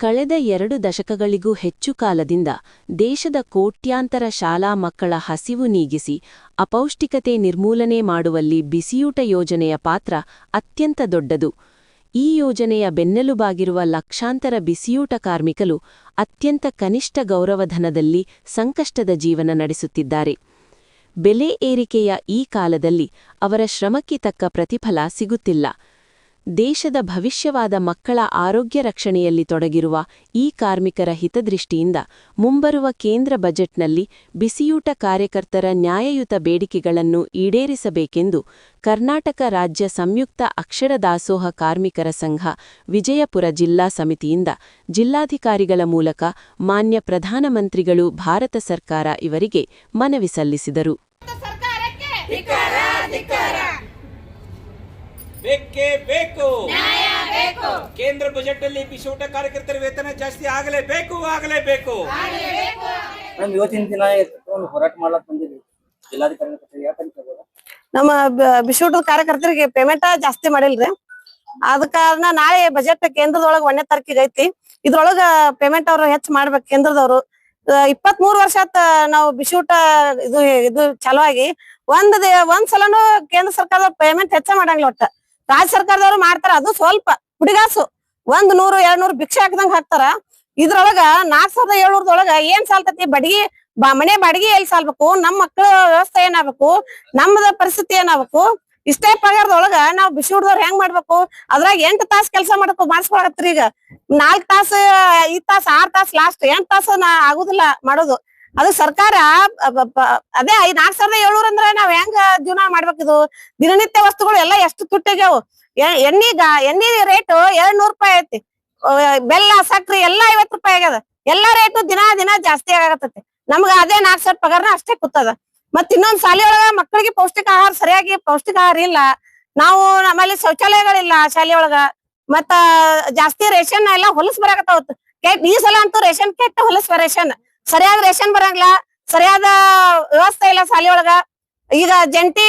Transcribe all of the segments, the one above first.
ಕಳೆದ ಎರಡು ದಶಕಗಳಿಗೂ ಹೆಚ್ಚು ಕಾಲದಿಂದ ದೇಶದ ಕೋಟ್ಯಾಂತರ ಶಾಲಾ ಮಕ್ಕಳ ಹಸಿವು ನೀಗಿಸಿ ಅಪೌಷ್ಟಿಕತೆ ನಿರ್ಮೂಲನೆ ಮಾಡುವಲ್ಲಿ ಬಿಸಿಯೂಟ ಯೋಜನೆಯ ಪಾತ್ರ ಅತ್ಯಂತ ದೊಡ್ಡದು. ಈ ಯೋಜನೆಯ ಬೆನ್ನೆಲುಬಾಗಿರುವ ಲಕ್ಷಾಂತರ ಬಿಸಿಯೂಟ ಕಾರ್ಮಿಕರು ಅತ್ಯಂತ ಕನಿಷ್ಠ ಗೌರವಧನದಲ್ಲಿ ಸಂಕಷ್ಟದ ಜೀವನ ನಡೆಸುತ್ತಿದ್ದಾರೆ. ಬೆಲೆ ಏರಿಕೆಯ ಈ ಕಾಲದಲ್ಲಿ ಅವರ ಶ್ರಮಕ್ಕೆ ತಕ್ಕ ಪ್ರತಿಫಲ ಸಿಗುತ್ತಿಲ್ಲ. ದೇಶದ ಭವಿಷ್ಯವಾದ ಮಕ್ಕಳ ಆರೋಗ್ಯ ರಕ್ಷಣೆಯಲ್ಲಿ ತೊಡಗಿರುವ ಈ ಕಾರ್ಮಿಕರ ಹಿತದೃಷ್ಟಿಯಿಂದ ಮುಂಬರುವ ಕೇಂದ್ರ ಬಜೆಟ್ನಲ್ಲಿ ಬಿಸಿಯೂಟ ಕಾರ್ಯಕರ್ತರ ನ್ಯಾಯಯುತ ಬೇಡಿಕೆಗಳನ್ನು ಈಡೇರಿಸಬೇಕೆಂದು ಕರ್ನಾಟಕ ರಾಜ್ಯ ಸಂಯುಕ್ತ ಅಕ್ಷರ ದಾಸೋಹ ಕಾರ್ಮಿಕರ ಸಂಘ ವಿಜಯಪುರ ಜಿಲ್ಲಾ ಸಮಿತಿಯಿಂದ ಜಿಲ್ಲಾಧಿಕಾರಿಗಳ ಮೂಲಕ ಮಾನ್ಯ ಪ್ರಧಾನಮಂತ್ರಿಗಳು ಭಾರತ ಸರ್ಕಾರ ಇವರಿಗೆ ಮನವಿ ಸಲ್ಲಿಸಿದರು. ಬೇಕೇ ಬೇಕು. ನ್ಯಾಯ ಬೇಕು. ಕೇಂದ್ರ ಬಜೆಟ್ ಅಲ್ಲಿ ಬಿಸಿಯೂಟ ಕಾರ್ಯಕರ್ತರ ವೇತನ ಜಾಸ್ತಿ ಆಗಲೇಬೇಕು ಆಗಲೇಬೇಕು. ಆಗಲೇಬೇಕು. ಯೋಚಿನ ಇವತ್ತಿನ ದಿನ ಒಂದು ಹೋರಾಟ ಮಾಡ್ಲಕ್ ಬಂದಿದ್ವಿ ಜಿಲ್ಲಾಧಿಕಾರಿ ಯಾಕಂತ? ನಮ್ಮ ಬಿಸಿಯೂಟದ ಕಾರ್ಯಕರ್ತರಿಗೆ ಪೇಮೆಂಟ್ ಜಾಸ್ತಿ ಮಾಡಿಲ್ರಿ. ಅದ ಕಾರಣ ನಾಳೆ ಬಜೆಟ್ ಕೇಂದ್ರದೊಳಗ ಒಂದನೇ ತಾರೀಕಿಗೆ ಐತಿ. ಇದ್ರೊಳಗ ಪೇಮೆಂಟ್ ಅವ್ರು ಹೆಚ್ಚು ಮಾಡ್ಬೇಕು ಕೇಂದ್ರದವ್ರು. ಇಪ್ಪತ್ ಮೂರ್ ವರ್ಷ ಆತ ನಾವು ಬಿಸಿಯೂಟ ಇದು ಇದು ಚಲೋ ಆಗಿ ಒಂದ್ ಒಂದ್ ಸಲನು ಕೇಂದ್ರ ಸರ್ಕಾರದ ಪೇಮೆಂಟ್ ಹೆಚ್ಚ ಮಾಡಂಗಿಲ್ಲ ಒಟ್ಟ. ರಾಜ್ಯ ಸರ್ಕಾರದವ್ರು ಮಾಡ್ತಾರ ಅದು ಸ್ವಲ್ಪ ಹುಡುಗಾಸು. ಒಂದ್ ನೂರು, ಎರಡ್ ನೂರು ಭಿಕ್ಷೆ ಹಾಕ್ದಂಗ್ ಹಾಕ್ತಾರ. ಇದ್ರೊಳಗ ನಾಲ್ಕ್ ಸಾವಿರದ ಏಳ್ನೂರದೊಳಗ ಏನ್ ಸಾಲ್ತತಿ? ಬಡಗಿ ಮನೆ ಬಾಡಿಗೆ ಎಲ್ಲಿ ಸಾಲ್ಬೇಕು? ನಮ್ ಮಕ್ಕಳ ವ್ಯವಸ್ಥೆ ಏನಾಗ್ಬೇಕು? ನಮ್ಮದ ಪರಿಸ್ಥಿತಿ ಏನಾಗ್ಬೇಕು? ಇಷ್ಟೇ ಪಗಾರದೊಳಗ ನಾವ್ ಬಿಸಿ ಹುಡ್ದವ್ರ ಹೆಂಗ್ ಮಾಡ್ಬೇಕು? ಅದ್ರಾಗ ಎಂಟ್ ತಾಸ್ ಕೆಲಸ ಮಾಡಬೇಕು ಮಾಡಿಸ್ಕೊಳತ್ರಿ ಈಗ. ನಾಲ್ಕ್ ತಾಸ, ಐದ್ ತಾಸ್, ಆರ್ ತಾಸ್ ಲಾಸ್ಟ್ ಎಂಟ್ ತಾಸ ನಾ ಆಗುದಿಲ್ಲ ಮಾಡೋದು. ಅದು ಸರ್ಕಾರ ಅದೇ ಐದ್ ನಾಲ್ಕ್ ಸಾವಿರದ ಏಳ್ನೂರ ಅಂದ್ರೆ ನಾವ್ ಹೆಂಗ ಜೀವನ ಮಾಡ್ಬೇಕಿದು ದಿನನಿತ್ಯ ವಸ್ತುಗಳು ಎಲ್ಲಾ ಎಷ್ಟು ತುಟ್ಟಿಗೆವು ಎ- ಎಣ್ಣಿ ರೇಟ್ ಎರಡ್ ನೂರ್ ರೂಪಾಯಿ ಐತಿ. ಬೆಲ್ಲ, ಸಕ್ರಿ ಎಲ್ಲಾ ಐವತ್ ರೂಪಾಯಿ ಆಗ್ಯದ. ಎಲ್ಲಾ ರೇಟು ದಿನ ದಿನ ಜಾಸ್ತಿ ಆಗತ್ತೈತಿ ನಮ್ಗ ಅದೇ ನಾಲ್ಕ್ ಸಾವಿರ ಪಗಾರನ ಅಷ್ಟೇ ಕೂತದ. ಮತ್ ಇನ್ನೊಂದ್ ಶಾಲೆ ಒಳಗ ಮಕ್ಕಳಿಗೆ ಪೌಷ್ಟಿಕ ಆಹಾರ ಸರಿಯಾಗಿ ಪೌಷ್ಟಿಕ ಆಹಾರ ಇಲ್ಲ. ನಾವು ನಮ್ಮಲ್ಲಿ ಶೌಚಾಲಯಗಳಿಲ್ಲ ಶಾಲೆ ಒಳಗ. ಮತ್ತ ಜಾಸ್ತಿ ರೇಷನ್ ಎಲ್ಲಾ ಹೊಲಸ್ ಬರಾಕತ್ತಾವತ್. ಕೆಟ್ ಈ ಸಲ ಅಂತೂ ರೇಷನ್ ಕೆಟ್ಟ ಹೊಲಸ್ ರೇಷನ್ ಸರಿಯಾದ ರೇಷನ್ ಬರಂಗಿಲ್ಲ, ಸರಿಯಾದ ವ್ಯವಸ್ಥೆ ಇಲ್ಲ ಶಾಲೆ ಒಳಗ. ಈಗ ಜಂಟಿ,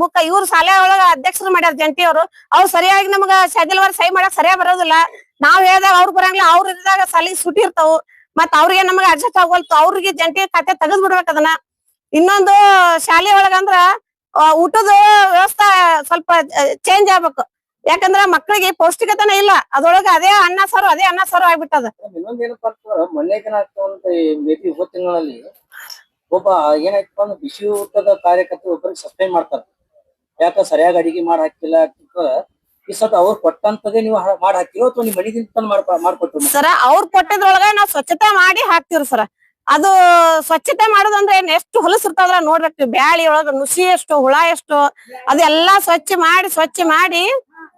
ಮುಖ ಇವ್ರು ಶಾಲೆ ಒಳಗ ಅಧ್ಯಕ್ಷರು ಮಾಡ್ಯಾರ ಜಂಟಿ ಅವರು, ಅವ್ರು ಸರಿಯಾಗಿ ನಮಗ ಶೆಡ್ಯೂಲ್ ಸಹಿ ಮಾಡಕ್ ಸರಿಯಾಗಿ ಬರೋದಿಲ್ಲ. ನಾವ್ ಹೇಳ್ದಾಗ ಅವ್ರು ಬರಂಗಿಲ್ಲ, ಅವ್ರ ಇದ್ದಾಗ ಸಾಲಿ ಸುಟಿ ಇರ್ತಾವು. ಮತ್ ಅವ್ರಿಗೆ ನಮಗ ಅಡ್ಜಸ್ಟ್ ಆಗೋಲ್ತು, ಅವ್ರಿಗೆ ಜಂಟಿ ಖಾತೆ ತೆಗೆದ್ ಬಿಡ್ಬೇಕು ಅದನ್ನ. ಇನ್ನೊಂದು ಶಾಲೆ ಒಳಗಂದ್ರ ಊಟದ ವ್ಯವಸ್ಥೆ ಸ್ವಲ್ಪ ಚೇಂಜ್ ಆಗ್ಬೇಕು. ಯಾಕಂದ್ರ ಮಕ್ಕಳಿಗೆ ಪೌಷ್ಟಿಕತೆನೇ ಇಲ್ಲ. ಅದ್ರೊಳಗ ಅದೇ ಅನ್ನ ಸಾರು ಅದೇ ಅನ್ನ ಸಾರು ಆಗ್ಬಿಟ್ಟದ. ಇವತ್ತು ತಿಂಗಳಲ್ಲಿ ಒಬ್ಬ ಏನಾಯ್ತಪ್ಪ ಅಂದ್ರೆ ಬಿಸಿ ಊಟದ ಕಾರ್ಯಕರ್ತರು ಒಬ್ಬರಿಗೆ ಸಸ್ಪೆಂಡ್ ಮಾಡ್ತಾರ. ಯಾಕ ಸರಿಯಾಗಿ ಅಡಿಗೆ ಮಾಡಿ ಹಾಕಿಲ್ಲ ಈ ಸತ ಅವ್ರು ಕೊಟ್ಟಂತದೇ ನೀವು ಮಾಡಿ ಹಾಕಿರೋ ಅಥವಾ ನಿಮ್ ಮನೆಗಿಂತ ತಂದು ಮಾಡ್ಕೊ ಮಾಡ್ಕೊಟ್ರು ಸರ ಅವ್ರ ಕೊಟ್ಟಿದ್ರೊಳಗ ನಾವ್ ಸ್ವಚ್ಛತೆ ಮಾಡಿ ಹಾಕ್ತಿವ್ರಿ ಸರ. ಅದು ಸ್ವಚ್ಛತೆ ಮಾಡೋದಂದ್ರೆ ಏನ್ ಎಷ್ಟು ಹೊಲಸ್ ಇರ್ತಾವ್ರ ನೋಡ್ಬೇಕು ಬ್ಯಾಳಿ ಒಳಗ ನುಸಿ ಎಷ್ಟು ಹುಳ ಎಷ್ಟು ಅದೆಲ್ಲಾ ಸ್ವಚ್ಛ ಮಾಡಿ ಸ್ವಚ್ಛ ಮಾಡಿ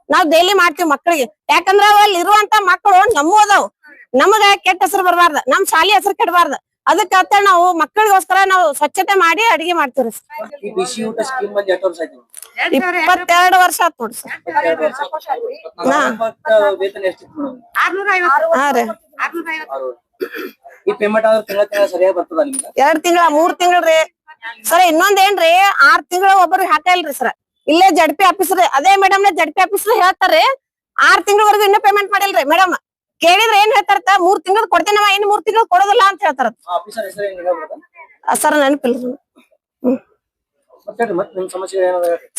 ನಾವ್ ಡೈಲಿ ಮಾಡ್ತೀವಿ ಮಕ್ಕಳಿಗೆ ಯಾಕಂದ್ರ ಅಲ್ಲಿ ಇರುವಂತ ಮಕ್ಕಳು ನಮ್ಮೂ ಅದಾವ್. ನಮಗ ಕೆಟ್ಟ ಹೆಸರು ಬರಬಾರ್ದ? ನಮ್ ಶಾಲೆ ಹೆಸರು ಕೆಡಬಾರ್ದ. ಅದಕ್ಕಂತ ನಾವು ಮಕ್ಕಳಿಗೋಸ್ಕರ ನಾವು ಸ್ವಚ್ಛತೆ ಮಾಡಿ ಅಡಿಗೆ ಮಾಡ್ತೀವ್ರಿ ಆಯ್ತು? ಇಪ್ಪತ್ತೆರಡು ವರ್ಷ ಆತ್ ನೋಡ್ರಿ ಎರಡ್ ತಿಂಗಳ ಮೂರ್ ತಿಂಗಳ್ರಿ ಸರ ಇನ್ನೊಂದ್ ಏನ್ರಿ? ಆರ್ ತಿಂಗಳ ಒಬ್ಬರಿಗೆ ಹಾಕಲ್ರಿ ಸರ. ಇಲ್ಲೇ ಜಡ್ಪಿ ಆಫೀಸರ್ ಅದೇ ಮೇಡಮ್ ನೇ ಜಡ್ಪಿ ಆಫೀಸರ್ ಹೇಳ್ತಾರೆ ಆರ್ ತಿಂಗಳವರೆಗೂ ಇನ್ನೂ ಪೇಮೆಂಟ್ ಮಾಡಿಲ್ರಿ ಮೇಡಮ್ ಕೇಳಿದ್ರೆ ಏನ್ ಹೇಳ್ತಾರತ್ತ? ಮೂರ್ ತಿಂಗಳು ಕೊಡ್ತೇನವ ಇನ್ ಮೂರ್ ತಿಂಗಳು ಕೊಡೋದಿಲ್ಲ ಅಂತ ಹೇಳ್ತಾರ ಸರ್ ನೆನಪಿಲ್ರಿ.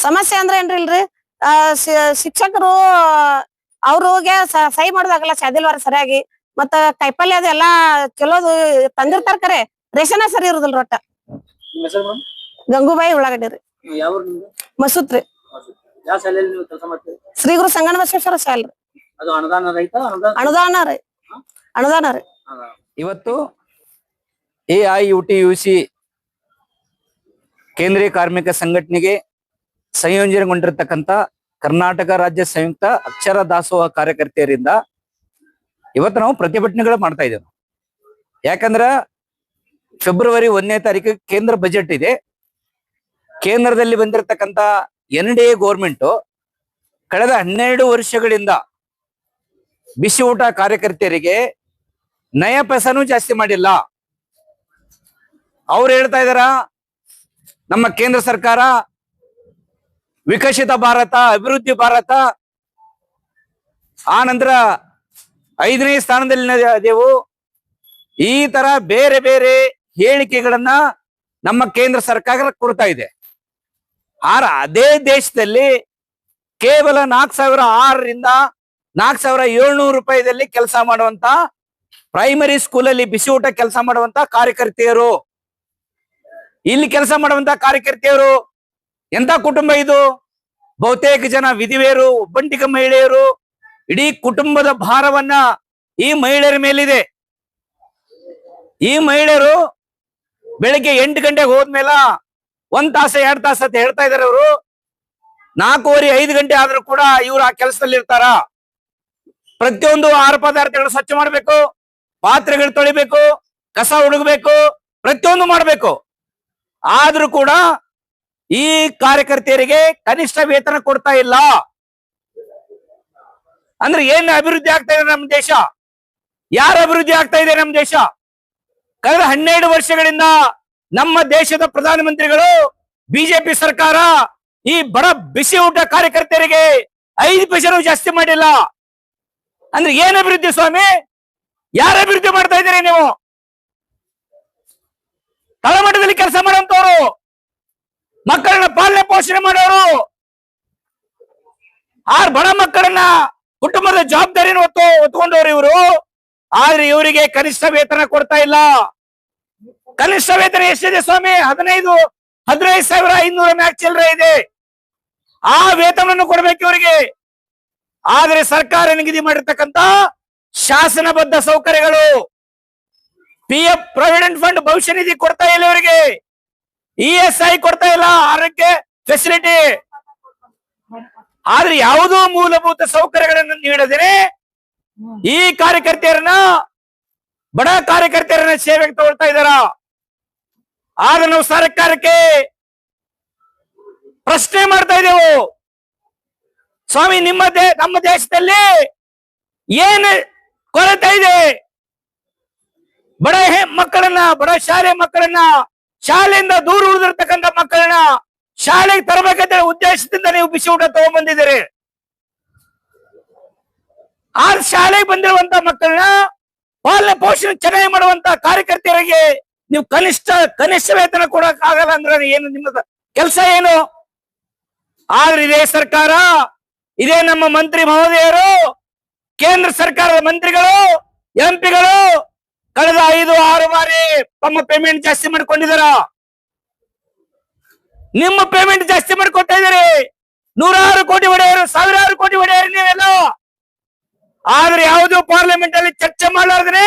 ಸಮಸ್ಯೆ ಅಂದ್ರೆ ಏನ್ರಿ ಇಲ್ರಿ? ಶಿಕ್ಷಕರು ಅವ್ರಿಗೆ ಸಹಿ ಮಾಡೋದಾಗಲ್ಲ ಶಾದಿಲ್ವಾರ ಸರಿಯಾಗಿ. ಮತ್ತ ಕೈಪಲ್ಯ ಅದೆಲ್ಲ ಎಲ್ಲಾ ಚಲೋದು ತಂದಿರ್ತಾರ ಕರೆ. ರೇಷನ್ ಸರಿ ಇರುದಿಲ್ಲ ಒಟ್ಟ. ಗಂಗೂಬಾಯಿ ಉಳ್ಳಾಗಡ್ಡಿ ರೀ. ಯಾವ ಊರು ನಿಮ್ದು? ಮಸೂತ್ರಿ. ಯಾವ ಶಾಲೆಯಲ್ಲಿ ನೀವು ಕೆಲಸ ಮಾಡ್ತೀರಿ? ಶ್ರೀ ಗುರು ಸಂಗಣ ಬಸವೇಶ್ವರ ಶಾಲ್ರಿ ಅದು ಅನುದಾನ ಅನುದಾನ? ರೀ. ಅನುದಾನ ರೀ. ಇವತ್ತು A I U T U C ಕೇಂದ್ರೀಯ ಕಾರ್ಮಿಕ ಸಂಘಟನೆಗೆ ಸಂಯೋಜನೆಗೊಂಡಿರ್ತಕ್ಕಂಥ ಕರ್ನಾಟಕ ರಾಜ್ಯ ಸಂಯುಕ್ತ ಅಕ್ಷರ ದಾಸೋಹ ಕಾರ್ಯಕರ್ತೆಯರಿಂದ ಇವತ್ತು ನಾವು ಪ್ರತಿಭಟನೆಗಳು ಮಾಡ್ತಾ ಇದ್ದೇವೆ. ಯಾಕಂದ್ರ ಫೆಬ್ರವರಿ ಒಂದನೇ ತಾರೀಕು ಕೇಂದ್ರ ಬಜೆಟ್ ಇದೆ. ಕೇಂದ್ರದಲ್ಲಿ ಬಂದಿರತಕ್ಕಂತ ಎನ್ ಡಿ ಎ ಗೋರ್ಮೆಂಟ್ ಕಳೆದ ಹನ್ನೆರಡು ವರ್ಷಗಳಿಂದ ಬಿಸಿ ಊಟ ಕಾರ್ಯಕರ್ತೆಯರಿಗೆ ನಯ ಪೈಸನೂ ಜಾಸ್ತಿ ಮಾಡಿಲ್ಲ. ಅವ್ರು ಹೇಳ್ತಾ ಇದಾರ, ನಮ್ಮ ಕೇಂದ್ರ ಸರ್ಕಾರ ವಿಕಸಿತ ಭಾರತ, ಅಭಿವೃದ್ಧಿ ಭಾರತ, ಆ ನಂತರ ಐದನೇ ಸ್ಥಾನದಲ್ಲಿ ಅದೇವು ಈ ತರ ಬೇರೆ ಬೇರೆ ಹೇಳಿಕೆಗಳನ್ನ ನಮ್ಮ ಕೇಂದ್ರ ಸರ್ಕಾರ ಕೊಡ್ತಾ ಇದೆ. ಆರ ಅದೇ ದೇಶದಲ್ಲಿ ಕೇವಲ ನಾಲ್ಕು ಸಾವಿರ ಆರರಿಂದ ನಾಲ್ಕು ಸಾವಿರ ಏಳ್ನೂರು ರೂಪಾಯಿದಲ್ಲಿ ಕೆಲಸ ಮಾಡುವಂತ ಪ್ರೈಮರಿ ಸ್ಕೂಲಲ್ಲಿ ಬಿಸಿ ಊಟ ಕೆಲಸ ಮಾಡುವಂತ ಕಾರ್ಯಕರ್ತೆಯರು. ಇಲ್ಲಿ ಕೆಲಸ ಮಾಡುವಂತ ಕಾರ್ಯಕರ್ತೆಯರು. ಎಂತ ಕುಟುಂಬ ಇದು? ಬಹುತೇಕ ಜನ ವಿಧಿವೆಯರು, ಒಬ್ಬಂಟಿಗ ಮಹಿಳೆಯರು. ಇಡೀ ಕುಟುಂಬದ ಭಾರವನ್ನ ಈ ಮಹಿಳೆಯರ ಮೇಲಿದೆ. ಈ ಮಹಿಳೆಯರು ಬೆಳಿಗ್ಗೆ ಎಂಟು ಗಂಟೆಗೆ ಹೋದ್ಮೇಲ ಒಂದ್ ತಾಸ, ಎರಡ್ ತಾಸ ಅಂತ ಹೇಳ್ತಾ ಇದಾರೆ ಅವರು. ನಾಲ್ಕೂವರೆ, ಐದು ಗಂಟೆ ಆದ್ರೂ ಕೂಡ ಇವ್ರು ಆ ಕೆಲಸದಲ್ಲಿ ಇರ್ತಾರ. ಪ್ರತಿಯೊಂದು ಆಹಾರ ಪದಾರ್ಥಗಳು ಸ್ವಚ್ಛ ಮಾಡ್ಬೇಕು ಪಾತ್ರೆಗಳು ತೊಳಿಬೇಕು, ಕಸ ಹುಡುಗಬೇಕು ಪ್ರತಿಯೊಂದು ಮಾಡ್ಬೇಕು. ಆದ್ರೂ ಕೂಡ ಈ ಕಾರ್ಯಕರ್ತೆಯರಿಗೆ ಕನಿಷ್ಠ ವೇತನ ಕೊಡ್ತಾ ಇಲ್ಲ. ಅಂದ್ರೆ ಏನ್ ಅಭಿವೃದ್ಧಿ ಆಗ್ತಾ ಇದೆ ನಮ್ಮ ದೇಶ? ಯಾರ ಅಭಿವೃದ್ಧಿ ಆಗ್ತಾ ಇದೆ ನಮ್ಮ ದೇಶ? ಕಳೆದ ಹನ್ನೆರಡು ವರ್ಷಗಳಿಂದ ನಮ್ಮ ದೇಶದ ಪ್ರಧಾನಮಂತ್ರಿಗಳು, ಬಿಜೆಪಿ ಸರ್ಕಾರ ಈ ಬಡ ಬಿಸಿ ಊಟ ಕಾರ್ಯಕರ್ತರಿಗೆ ಐದು ಪೈಸೆನೂ ಜಾಸ್ತಿ ಮಾಡಿಲ್ಲ. ಅಂದ್ರೆ ಏನ್ ಅಭಿವೃದ್ಧಿ ಸ್ವಾಮಿ? ಯಾರ ಅಭಿವೃದ್ಧಿ ಮಾಡ್ತಾ ಇದ್ದೀರಿ ನೀವು? ತಳಮಟ್ಟದಲ್ಲಿ ಕೆಲಸ ಮಾಡುವಂತವ್ರು ಮಕ್ಕಳನ್ನ ಪಾಲನೆ ಪೋಷಣೆ ಮಾಡೋರು. ಆರ್ ಬಡ ಮಕ್ಕಳನ್ನ ಕುಟುಂಬದ ಜವಾಬ್ದಾರಿನ ಹೊತ್ತು ಹೊತ್ಕೊಂಡವ್ರು ಇವರು. ಆದ್ರೆ ಇವರಿಗೆ ಕನಿಷ್ಠ ವೇತನ ಕೊಡ್ತಾ ಇಲ್ಲ. ಕನಿಷ್ಠ ವೇತನ ಎಷ್ಟಿದೆ ಸ್ವಾಮಿ? ಹದಿನೈದು ಹದಿನೈದು ಸಾವಿರ ಐನೂರ ಮ್ಯಾಕ್ ಚಿಲ್ಲರೆ ಇದೆ. ಆ ವೇತನವನ್ನು ಕೊಡಬೇಕು ಇವರಿಗೆ. ಆದರೆ ಸರ್ಕಾರ ನಿಗದಿ ಮಾಡಿರ್ತಕ್ಕಂತ ಶಾಸನಬದ್ಧ ಸೌಕರ್ಯಗಳು. ಪಿ ಎಫ್ ಪ್ರಾವಿಡೆಂಟ್ ಫಂಡ್ ಭವಿಷ್ಯ ನಿಧಿ ಕೊಡ್ತಾ ಇಲ್ಲ ಇವರಿಗೆ. ಇ ಎಸ್ ಐ ಕೊಡ್ತಾ ಇಲ್ಲ ಆರೋಗ್ಯ ಫೆಸಿಲಿಟಿ ಆದ್ರೆ ಯಾವುದೋ ಮೂಲಭೂತ ಸೌಕರ್ಯಗಳನ್ನು ನೀಡದೇನೆ ಈ ಕಾರ್ಯಕರ್ತೆಯರನ್ನ ಬಡ ಕಾರ್ಯಕರ್ತರನ್ನ ಸೇವೆಗೆ ತಗೊಳ್ತಾ ಇದ್ದಾರ? ಆಗ ನಾವು ಸರ್ಕಾರಕ್ಕೆ ಪ್ರಶ್ನೆ ಮಾಡ್ತಾ ಇದ್ದೇವು. ಸ್ವಾಮಿ, ನಿಮ್ಮ ದೇ, ನಮ್ಮ ದೇಶದಲ್ಲಿ ಏನು ಕೊರತೆ ಇದೆ? ಬಡ ಮಕ್ಕಳನ್ನ, ಬಡ ಶಾಲೆ ಮಕ್ಕಳನ್ನ, ಶಾಲೆಯಿಂದ ದೂರ ಉಳಿದಿರ್ತಕ್ಕಂಥ ಮಕ್ಕಳನ್ನ ಶಾಲೆಗೆ ತರಬೇಕಂತ ಉದ್ದೇಶದಿಂದ ನೀವು ಬಿಸಿ ಊಟ ತಗೊಂಡ್ಬಂದಿದ್ದೀರಿ. ಆ ಶಾಲೆಗೆ ಬಂದಿರುವಂತ ಮಕ್ಕಳನ್ನ ಪಾಲನೆ ಪೋಷಣೆ ಚೆನ್ನಾಗಿ ಮಾಡುವಂತ ಕಾರ್ಯಕರ್ತರಿಗೆ ನೀವು ಕನಿಷ್ಠ ಕನಿಷ್ಠ ವೇತನ ಕೊಡಕ್ ಆಗಲ್ಲ ಅಂದ್ರೆ ಏನು ನಿಮ್ಮ ಕೆಲಸ ಏನು? ಆದ್ರೆ ಇದೇ ಸರ್ಕಾರ, ಇದೇ ನಮ್ಮ ಮಂತ್ರಿ ಮಹೋದಯರು, ಕೇಂದ್ರ ಸರ್ಕಾರದ ಮಂತ್ರಿಗಳು, ಎಂಪಿಗಳು ಕಳೆದ ಐದು, ಆರು ಬಾರಿ ತಮ್ಮ ಪೇಮೆಂಟ್ ಜಾಸ್ತಿ ಮಾಡ್ಕೊಂಡಿದಾರ. ನಿಮ್ಮ ಪೇಮೆಂಟ್ ಜಾಸ್ತಿ ಮಾಡಿಕೊಟ್ಟಿದ್ದೀರಿ ನೂರಾರು ಕೋಟಿ ಒಡೆಯರು, ಸಾವಿರಾರು ಕೋಟಿ ಒಡೆಯರು ನೀವೆಲ್ಲ ಆದ್ರೆ ಯಾವುದು ಪಾರ್ಲಿಮೆಂಟ್ ಅಲ್ಲಿ ಚರ್ಚೆ ಮಾಡಲಾರ್ದ್ರೆ?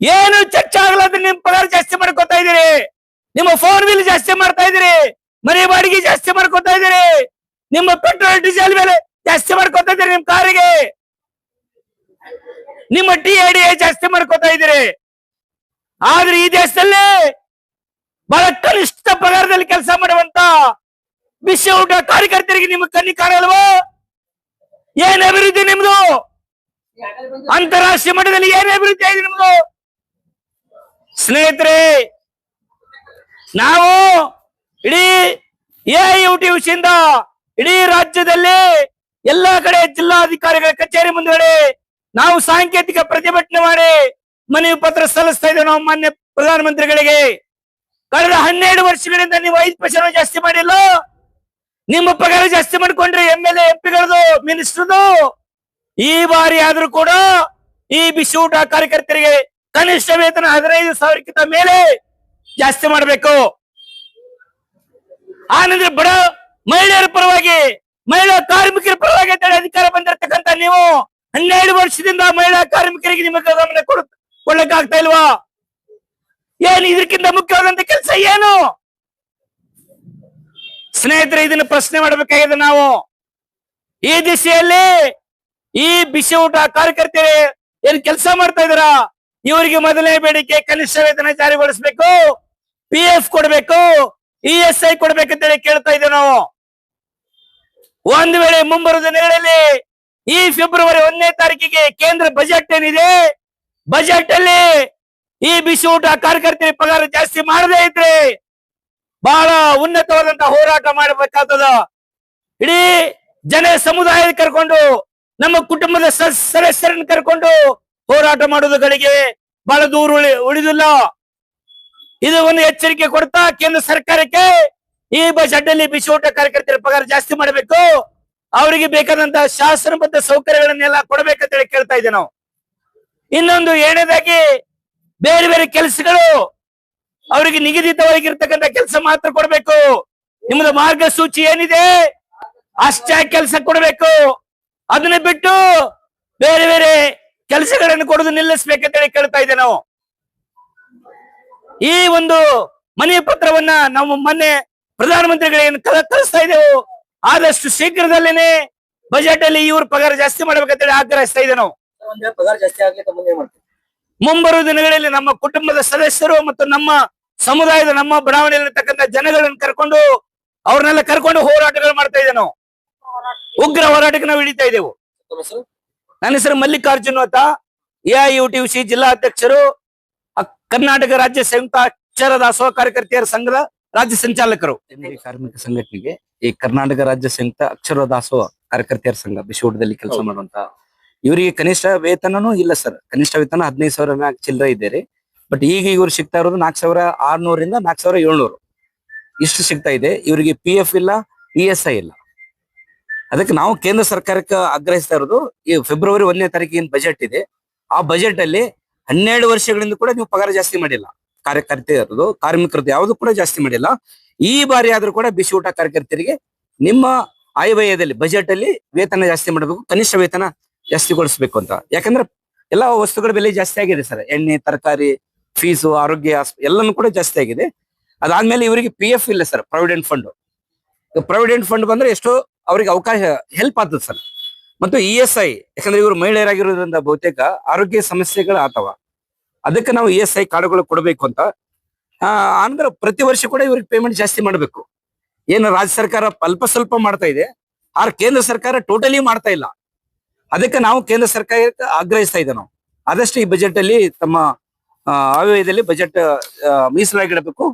ಏನು ಚರ್ಚೆ ಆಗಲಾರ್ದ್ರೆ ನಿಮ್ ಪಗಾರ ಜಾಸ್ತಿ ಮಾಡ್ಕೊತಾ ಇದೀರಿ ನಿಮ್ಮ ಫೋನ್ ಬಿಲ್ ಜಾಸ್ತಿ ಮಾಡ್ತಾ ಇದೀರಿ ಮನೆ ಬಾಡಿಗೆ ಜಾಸ್ತಿ ಮಾಡ್ಕೊತಾ ಇದೀರಿ ನಿಮ್ಮ ಪೆಟ್ರೋಲ್ ಡೀಸೆಲ್ ಬೆಲೆ ಜಾಸ್ತಿ ಮಾಡ್ಕೊತಾ ಇದೀರಿ ನಿಮ್ ಕಾರಿಗೆ? ನಿಮ್ಮ ಟಿ ಐ ಡಿ ಜಾಸ್ತಿ ಮಾಡ್ಕೊತಾ ಇದೀರಿ ಆದ್ರೆ ಈ ದೇಶದಲ್ಲಿ ಬಹಳ ಕನಿಷ್ಠ ಪಗಾರದಲ್ಲಿ ಕೆಲಸ ಮಾಡುವಂತ ವಿಶ್ವ ಊಟ ಕಾರ್ಯಕರ್ತರಿಗೆ ನಿಮ್ಗೆ ಕಣ್ಣಿ ಕಾಣಲ್ವಾ? ಏನ್ ಅಭಿವೃದ್ಧಿ ನಿಮ್ದು? ಅಂತಾರಾಷ್ಟ್ರೀಯ ಮಟ್ಟದಲ್ಲಿ ಏನ್ ಅಭಿವೃದ್ಧಿ ಆಗಿದೆ ನಿಮ್ದು? ಸ್ನೇಹಿತರೆ ನಾವು ಇಡೀ ಎ ಯು ಟಿ ವಿಷಯದಿಂದ ಇಡೀ ರಾಜ್ಯದಲ್ಲಿ ಎಲ್ಲಾ ಕಡೆ ಜಿಲ್ಲಾಧಿಕಾರಿಗಳ ಕಚೇರಿ ಮುಂದುಗಡೆ ನಾವು ಸಾಂಕೇತಿಕ ಪ್ರತಿಭಟನೆ ಮಾಡಿ ಮನವಿ ಪತ್ರ ಸಲ್ಲಿಸ್ತಾ ಇದ್ದೇವೆ ನಾವು ಮಾನ್ಯ ಪ್ರಧಾನಮಂತ್ರಿಗಳಿಗೆ. ಕಳೆದ ಹನ್ನೆರಡು ವರ್ಷಗಳಿಂದ ನೀವು ಐದು ಪರ್ಸೆಂಟ್ ಜಾಸ್ತಿ ಮಾಡಿಲ್ಲ? ನಿಮ್ಮ ಪಗಾರ ಜಾಸ್ತಿ ಮಾಡ್ಕೊಂಡ್ರಿ ಎಂ ಎಲ್ ಎಂ ಪಿಗಳದು ಮಿನಿಸ್ಟರ್ದು ಈ ಬಾರಿ ಆದ್ರೂ ಕೂಡ ಈ ಬಿಸಿ ಊಟ ಕಾರ್ಯಕರ್ತರಿಗೆ ಕನಿಷ್ಠ ವೇತನ ಹದಿನೈದು ಸಾವಿರಕ್ಕಿಂತ ಮೇಲೆ ಜಾಸ್ತಿ ಮಾಡಬೇಕು. ಆನಂತರ ಬಡ ಮಹಿಳೆಯರ ಪರವಾಗಿ, ಮಹಿಳಾ ಕಾರ್ಮಿಕರ ಪರವಾಗಿ ಅಂತೇಳಿ ಅಧಿಕಾರ ಬಂದಿರತಕ್ಕಂತ ನೀವು ಹನ್ನೆರಡು ವರ್ಷದಿಂದ ಮಹಿಳಾ ಕಾರ್ಮಿಕರಿಗೆ ನಿಮಗೆ ಗಮನ ಕೊಡ, ಕೊಡ್ಲಿಕ್ಕಾಗ್ತಾ ಇಲ್ವಾ? ಏನು ಇದಕ್ಕಿಂತ ಮುಖ್ಯವಾದಂತ ಕೆಲಸ ಏನು? ಸ್ನೇಹಿತರೆ, ಇದನ್ನ ಪ್ರಶ್ನೆ ಮಾಡಬೇಕಾಗಿದೆ ನಾವು. ಈ ದಿಸೆಯಲ್ಲಿ ಈ ಬಿಸಿ ಊಟ ಕಾರ್ಯಕರ್ತರು ಏನ್ ಕೆಲಸ ಮಾಡ್ತಾ ಇದಾರ ಇವರಿಗೆ ಮೊದಲನೇ ಬೇಡಿಕೆ ಕನಿಷ್ಠ ವೇತನ ಜಾರಿಗೊಳಿಸಬೇಕು ಪಿ ಎಫ್ ಕೊಡಬೇಕು ಇ ಎಸ್ ಐ ಕೊಡ್ಬೇಕಂತೇಳಿ ಕೇಳ್ತಾ ಇದ್ದೇವೆ ನಾವು. ಒಂದು ವೇಳೆ ಮುಂಬರುವ ದಿನಗಳಲ್ಲಿ ಈ ಫೆಬ್ರವರಿ ಒಂದನೇ ತಾರೀಕಿಗೆ ಕೇಂದ್ರ ಬಜೆಟ್ ಏನಿದೆ ಬಜೆಟ್ ಅಲ್ಲಿ ಈ ಬಿಸಿ ಊಟ ಕಾರ್ಯಕರ್ತರಿಗೆ ಪಗಾರ ಜಾಸ್ತಿ ಮಾಡದೇ ಇದ್ರೆ ಬಹಳ ಉನ್ನತವಾದಂತ ಹೋರಾಟ ಮಾಡಬೇಕಾಗ್ತದ. ಇಡೀ ಜನ ಸಮುದಾಯ ಕರ್ಕೊಂಡು, ನಮ್ಮ ಕುಟುಂಬದ ಸದಸ್ಯರನ್ನು ಕರ್ಕೊಂಡು ಹೋರಾಟ ಮಾಡುವುದುಗಳಿಗೆ ಬಹಳ ದೂರ ಉಳಿ, ಉಳಿದಿಲ್ಲ. ಇದು ಒಂದು ಎಚ್ಚರಿಕೆ ಕೊಡ್ತಾ ಕೇಂದ್ರ ಸರ್ಕಾರಕ್ಕೆ ಈ ಅಲ್ಲಿ ಬಿಸಿ ಊಟ ಕಾರ್ಯಕರ್ತರ ಪಗಾರ ಜಾಸ್ತಿ ಮಾಡಬೇಕು. ಅವರಿಗೆ ಬೇಕಾದಂತ ಶಾಸನಬದ್ಧ ಸೌಕರ್ಯಗಳನ್ನೆಲ್ಲ ಕೊಡಬೇಕಂತ ಹೇಳಿ ಕೇಳ್ತಾ ಇದ್ದೆ ನಾವು. ಇನ್ನೊಂದು ಏನೇದಾಗಿ ಬೇರೆ ಬೇರೆ ಕೆಲಸಗಳು ಅವರಿಗೆ ನಿಗದಿತವಾಗಿರ್ತಕ್ಕಂಥ ಕೆಲಸ ಮಾತ್ರ ಕೊಡಬೇಕು. ನಿಮ್ಮದ ಮಾರ್ಗಸೂಚಿ ಏನಿದೆ? ಅಷ್ಟೇ ಕೆಲಸ ಕೊಡಬೇಕು. ಅದನ್ನ ಬಿಟ್ಟು ಬೇರೆ ಬೇರೆ ಕೆಲಸಗಳನ್ನು ಕೊಡೋದು ನಿಲ್ಲಿಸ್ಬೇಕಂತ ಹೇಳಿ ಕೇಳ್ತಾ ಇದ್ದೆ ನಾವು. ಈ ಒಂದು ಮನೆ ಪತ್ರವನ್ನ ನಾವು ಮೊನ್ನೆ ಪ್ರಧಾನಮಂತ್ರಿಗಳೇನು ಕಲ ಕಳಿಸ್ತಾ ಇದ್ದೆವು. ಆದಷ್ಟು ಶೀಘ್ರದಲ್ಲೇನೆ ಬಜೆಟ್ ಅಲ್ಲಿ ಇವ್ರ ಪಗಾರ ಜಾಸ್ತಿ ಮಾಡ್ಬೇಕಂತ ಹೇಳಿ ಆಗ್ರಹಿಸ್ತಾ ಇದ್ದೆ ನಾವು. ಪಗಾರ ಜಾಸ್ತಿ ಆಗ್ಲಿಕ್ಕೆ ಮುಂದೆ ಮಾಡ್ತೀವಿ ಮುಂಬರುವ ದಿನಗಳಲ್ಲಿ ನಮ್ಮ ಕುಟುಂಬದ ಸದಸ್ಯರು ಮತ್ತು ನಮ್ಮ ಸಮುದಾಯದ ನಮ್ಮ ಬಡಾವಣೆಯಲ್ಲಿರ್ತಕ್ಕಂಥ ಜನಗಳನ್ನು ಕರ್ಕೊಂಡು ಅವ್ರನ್ನೆಲ್ಲ ಕರ್ಕೊಂಡು ಹೋರಾಟಗಳು ಮಾಡ್ತಾ ಇದ್ದೇವೆ ನಾವು. ಉಗ್ರ ಹೋರಾಟಕ್ಕೆ ನಾವು ಹಿಡಿತಾ ಇದ್ದೇವೆ. ನನ್ನ ಹೆಸರು ಮಲ್ಲಿಕಾರ್ಜುನ್ ಅಂತ. ಎಐಯುಟಿಸಿ ಜಿಲ್ಲಾ ಅಧ್ಯಕ್ಷರು ಕರ್ನಾಟಕ ರಾಜ್ಯ ಸಂಯುಕ್ತ ಅಕ್ಷರ ದಾಸೋಹ ಕಾರ್ಯಕರ್ತೆಯರ ಸಂಘದ ರಾಜ್ಯ ಸಂಚಾಲಕರು. ಕಾರ್ಮಿಕ ಸಂಘಟನೆಗೆ ಈ ಕರ್ನಾಟಕ ರಾಜ್ಯ ಸಂಯುಕ್ತ ಅಕ್ಷರ ದಾಸೋಹ ಕಾರ್ಯಕರ್ತೆಯರ ಸಂಘ ಬಿಶೋಟದಲ್ಲಿ ಕೆಲಸ. ಮಾಡುವಂತ ಇವರಿಗೆ ಕನಿಷ್ಠ ವೇತನನೂ ಇಲ್ಲ ಸರ್. ಕನಿಷ್ಠ ವೇತನ ಹದಿನೈದು ಸಾವಿರ ಮ್ಯಾಕ್ ಚಿಲ್ಲರೆ ಇದ್ದಾರೆ ಬಟ್ ಈಗ ಇವ್ರು ಸಿಗ್ತಾ ಇರೋದು ನಾಲ್ಕು ಸಾವಿರ ಆರ್ನೂರಿಂದ ನಾಲ್ಕು ಸಾವಿರ ಏಳ್ನೂರು. ಇಷ್ಟು ಸಿಗ್ತಾ ಇದೆ. ಇವರಿಗೆ ಪಿ ಎಫ್ ಇಲ್ಲ ಇ ಎಸ್ ಐ ಇಲ್ಲ. ಅದಕ್ಕೆ ನಾವು ಕೇಂದ್ರ ಸರ್ಕಾರಕ್ಕೆ ಆಗ್ರಹಿಸ್ತಾ ಇರೋದು, ಈ ಫೆಬ್ರವರಿ ಒಂದನೇ ತಾರೀಕಿನ ಬಜೆಟ್ ಇದೆ. ಆ ಬಜೆಟ್ ಅಲ್ಲಿ ಹನ್ನೆರಡು ವರ್ಷಗಳಿಂದ ಕೂಡ ನೀವು ಪಗಾರ ಜಾಸ್ತಿ ಮಾಡಿಲ್ಲ. ಕಾರ್ಯಕರ್ತೆಯರದು ಕಾರ್ಮಿಕರದ್ದು ಯಾವುದು ಕೂಡ ಜಾಸ್ತಿ ಮಾಡಿಲ್ಲ. ಈ ಬಾರಿ ಆದ್ರೂ ಕೂಡ ಬಿಸಿ ಊಟ ಕಾರ್ಯಕರ್ತರಿಗೆ ನಿಮ್ಮ ಆಯವ್ಯಯದಲ್ಲಿ ಬಜೆಟ್ ಅಲ್ಲಿ ವೇತನ ಜಾಸ್ತಿ ಮಾಡಬೇಕು. ಕನಿಷ್ಠ ವೇತನ ಜಾಸ್ತಿಗೊಳಿಸ್ಬೇಕು ಅಂತ ಯಾಕಂದ್ರೆ ಎಲ್ಲಾ ವಸ್ತುಗಳ ಬೆಲೆ ಜಾಸ್ತಿ ಆಗಿದೆ ಸರ್. ಎಣ್ಣೆ, ತರಕಾರಿ ಫೀಸು ಆರೋಗ್ಯ ಎಲ್ಲನೂ ಕೂಡ ಜಾಸ್ತಿ ಆಗಿದೆ. ಅದಾದ್ಮೇಲೆ ಇವರಿಗೆ ಪಿ ಎಫ್ ಇಲ್ಲ sir provident fund provident fund ಬಂದ್ರೆ ಎಷ್ಟೋ ಅವರಿಗೆ ಅವಕಾಶ ಹೆಲ್ಪ್ ಆಗ್ತದೆ ಸರ್. ಮತ್ತು ಇ ಎಸ್ ಐ ಯಾಕಂದ್ರೆ ಇವರು ಮಹಿಳೆಯರಾಗಿರೋದ್ರಿಂದ ಬಹುತೇಕ ಆರೋಗ್ಯ ಸಮಸ್ಯೆಗಳು ಆತವ ಅದಕ್ಕೆ ನಾವು ಇ ಎಸ್ ಐ ಕಾರ್ಡ್ಗಳು ಕೊಡಬೇಕು ಅಂತ. ಆನಂತರ ಪ್ರತಿ ವರ್ಷ ಕೂಡ ಇವ್ರಿಗೆ ಪೇಮೆಂಟ್ ಜಾಸ್ತಿ ಮಾಡಬೇಕು. ಏನು ರಾಜ್ಯ ಸರ್ಕಾರ ಅಲ್ಪ ಸ್ವಲ್ಪ ಮಾಡ್ತಾ ಇದೆ. ಆದ್ರೆ ಕೇಂದ್ರ ಸರ್ಕಾರ ಟೋಟಲಿ ಮಾಡ್ತಾ ಇಲ್ಲ. ಅದಕ್ಕೆ ನಾವು ಕೇಂದ್ರ ಸರ್ಕಾರಕ್ಕೆ ಆಗ್ರಹಿಸ್ತಾ ಇದ್ದೆ ನಾವು. ಆದಷ್ಟು ಈ ಬಜೆಟ್ ಅಲ್ಲಿ ತಮ್ಮ ಆಯವ್ಯಯದಲ್ಲಿ ಬಜೆಟ್ ಮೀಸಲಾಗಿಡಬೇಕು.